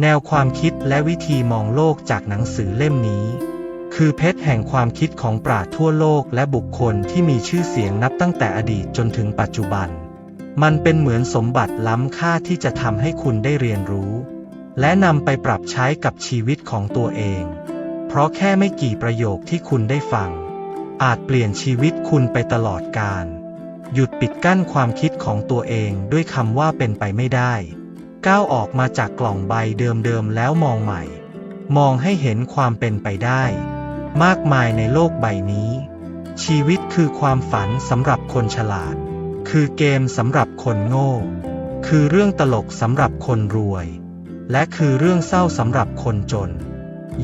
แนวความคิดและวิธีมองโลกจากหนังสือเล่มนี้ คือเพชรแห่งความคิดของปราชญ์ทั่วโลกและบุคคลที่มีชื่อเสียงนับตั้งแต่อดีตจนถึงปัจจุบัน มันเป็นเหมือนสมบัติล้ำค่าที่จะทำให้คุณได้เรียนรู้ และนำไปปรับใช้กับชีวิตของตัวเอง เพราะแค่ไม่กี่ประโยคที่คุณได้ฟัง อาจเปลี่ยนชีวิตคุณไปตลอดกาลหยุดปิดกั้นความคิดของตัวเองด้วยคำว่าเป็นไปไม่ได้ ก้าวออกมาจากกล่องใบเดิมๆแล้วมองใหม่ มองให้เห็นความเป็นไปได้ มากมายในโลกใบนี้ ชีวิตคือความฝันสำหรับคนฉลาด คือเกมสำหรับคนโง่ คือเรื่องตลกสำหรับคนรวย และคือเรื่องเศร้าสำหรับคนจน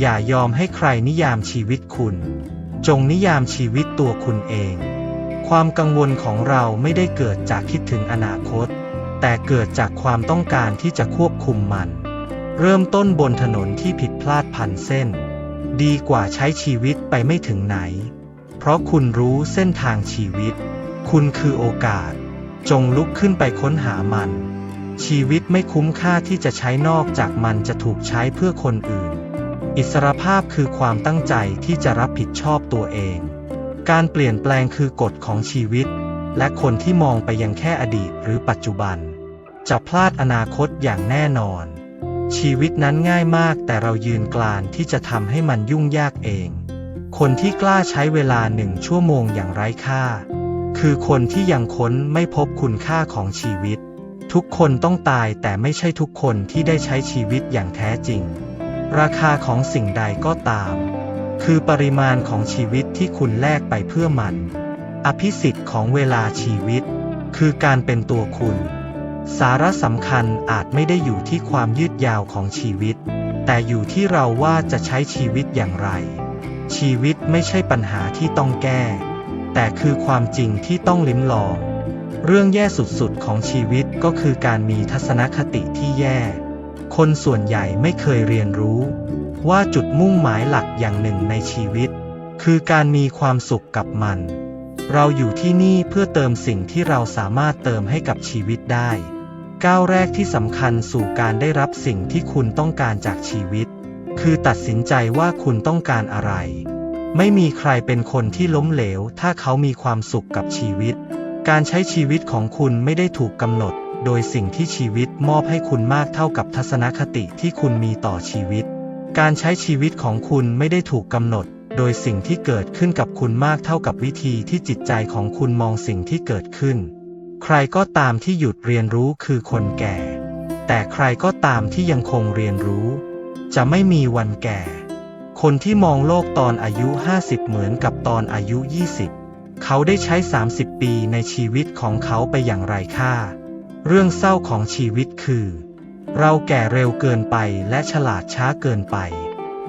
อย่ายอมให้ใครนิยามชีวิตคุณ จงนิยามชีวิตตัวคุณเอง ความกังวลของเราไม่ได้เกิดจากคิดถึงอนาคต แต่เกิดจากความต้องการที่จะควบคุมมัน เริ่มต้นบนถนนที่ผิดพลาดพันเส้น ดีกว่าใช้ชีวิตไปไม่ถึงไหน เพราะคุณรู้เส้นทางชีวิต คุณคือโอกาส จงลุกขึ้นไปค้นหามัน ชีวิตไม่คุ้มค่าที่จะใช้นอกจากมันจะถูกใช้เพื่อคนอื่น อิสรภาพคือความตั้งใจที่จะรับผิดชอบตัวเอง การเปลี่ยนแปลงคือกฎของชีวิตและคนที่มองไปยังแค่อดีตหรือปัจจุบัน จะพลาดอนาคตอย่างแน่นอน ชีวิตนั้นง่ายมากแต่เรายืนกลานที่จะทำให้มันยุ่งยากเอง คนที่กล้าใช้เวลาหนึ่งชั่วโมงอย่างไร้ค่า คือคนที่ยังค้นไม่พบคุณค่าของชีวิต ทุกคนต้องตายแต่ไม่ใช่ทุกคนที่ได้ใช้ชีวิตอย่างแท้จริง ราคาของสิ่งใดก็ตาม คือปริมาณของชีวิตที่คุณแลกไปเพื่อมัน อภิสิทธิ์ของเวลาชีวิต คือการเป็นตัวคุณ สาระสำคัญอาจไม่ได้อยู่ที่ความยืดยาวของชีวิต แต่อยู่ที่เราว่าจะใช้ชีวิตอย่างไร ชีวิตไม่ใช่ปัญหาที่ต้องแก้ แต่คือความจริงที่ต้องลิ้มลอง เรื่องแย่สุดๆของชีวิตก็คือการมีทัศนคติที่แย่ คนส่วนใหญ่ไม่เคยเรียนรู้ ว่าจุดมุ่งหมายหลักอย่างหนึ่งในชีวิต คือการมีความสุขกับมัน เราอยู่ที่นี่เพื่อเติมสิ่งที่เราสามารถเติมให้กับชีวิตได้ ก้าวแรกที่สำคัญสู่การได้รับสิ่งที่คุณต้องการจากชีวิต คือตัดสินใจว่าคุณต้องการอะไร ไม่มีใครเป็นคนที่ล้มเหลว ถ้าเขามีความสุขกับชีวิต การใช้ชีวิตของคุณไม่ได้ถูกกำหนด โดยสิ่งที่ชีวิตมอบให้คุณมากเท่ากับทัศนคติที่คุณมีต่อชีวิต การใช้ชีวิตของคุณไม่ได้ถูกกำหนด โดยสิ่งที่เกิดขึ้นกับคุณมากเท่ากับวิธีที่จิตใจของคุณมองสิ่งที่เกิดขึ้น ใครก็ตามที่หยุดเรียนรู้คือคนแก่ แต่ใครก็ตามที่ยังคงเรียนรู้ จะไม่มีวันแก่ คนที่มองโลกตอนอายุ 50 เหมือนกับตอนอายุ 20 เขาได้ใช้ 30 ปีในชีวิตของเขาไปอย่างไรค่า เรื่องเศร้าของชีวิตคือ เราแก่เร็วเกินไปและฉลาดช้าเกินไป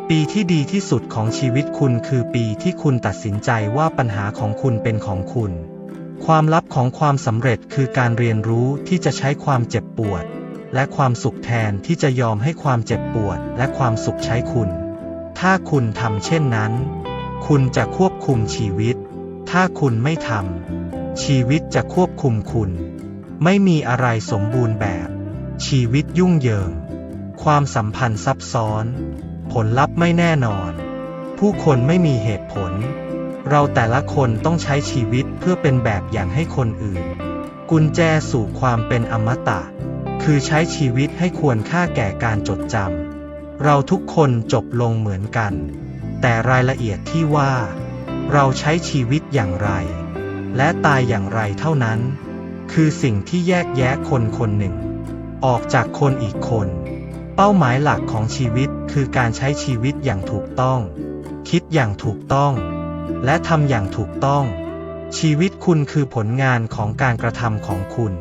ปีที่ดีที่สุดของชีวิตคุณคือปีที่คุณตัดสินใจว่าปัญหาของคุณเป็นของคุณ ความลับของความสำเร็จคือการเรียนรู้ที่จะใช้ความเจ็บปวด และความสุขแทนที่จะยอมให้ความเจ็บปวด และความสุขใช้คุณ ถ้าคุณทำเช่นนั้น คุณจะควบคุมชีวิต ถ้าคุณไม่ทำชีวิตจะควบคุมคุณ ไม่มีอะไรสมบูรณ์แบบ ชีวิตยุ่งเหยิง ความสัมพันธ์ซับซ้อน ผลลัพธ์ไม่แน่นอน ผู้คนไม่มีเหตุผล เราแต่ละคนต้องใช้ชีวิตเพื่อเป็นแบบอย่างให้คนอื่น กุญแจสู่ความเป็นอมตะ คือใช้ชีวิตให้ควรค่าแก่การจดจำ เราทุกคนจบลงเหมือนกัน แต่รายละเอียดที่ว่า เราใช้ชีวิตอย่างไร และตายอย่างไรเท่านั้น คือสิ่งที่แยกแยะคนคนหนึ่ง ออกจากคนอีกคน เป้าหมายหลักของชีวิตคือการใช้ชีวิตอย่างถูกต้อง คิดอย่างถูกต้อง และทำอย่างถูกต้อง ชีวิตคุณคือผลงานของการกระทำของคุณ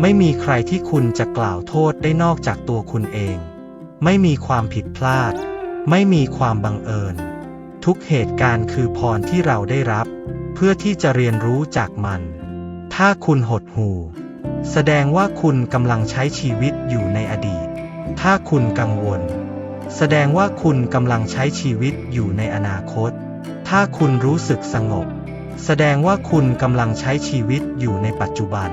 ไม่มีใครที่คุณจะกล่าวโทษได้นอกจากตัวคุณเอง ไม่มีความผิดพลาด ไม่มีความบังเอิญ ทุกเหตุการณ์คือพรที่เราได้รับ เพื่อที่จะเรียนรู้จากมัน ถ้าคุณหดหู่ แสดงว่าคุณกำลังใช้ชีวิตอยู่ในอดีต ถ้าคุณกังวล แสดงว่าคุณกำลังใช้ชีวิตอยู่ในอนาคต ถ้าคุณรู้สึกสงบ แสดงว่าคุณกำลังใช้ชีวิตอยู่ในปัจจุบัน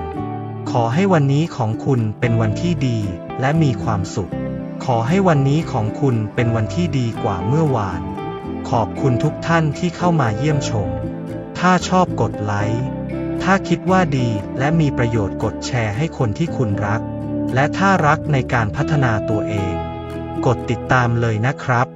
ขอให้วันนี้ของคุณเป็นวันที่ดีและมีความสุข ขอให้วันนี้ของคุณเป็นวันที่ดีกว่าเมื่อวาน ขอบคุณทุกท่านที่เข้ามาเยี่ยมชม ถ้าชอบกดไลค์ ถ้าคิดว่าดีและมีประโยชน์กดแชร์ให้คนที่คุณรัก และถ้ารักในการพัฒนาตัวเอง กดติดตามเลยนะครับ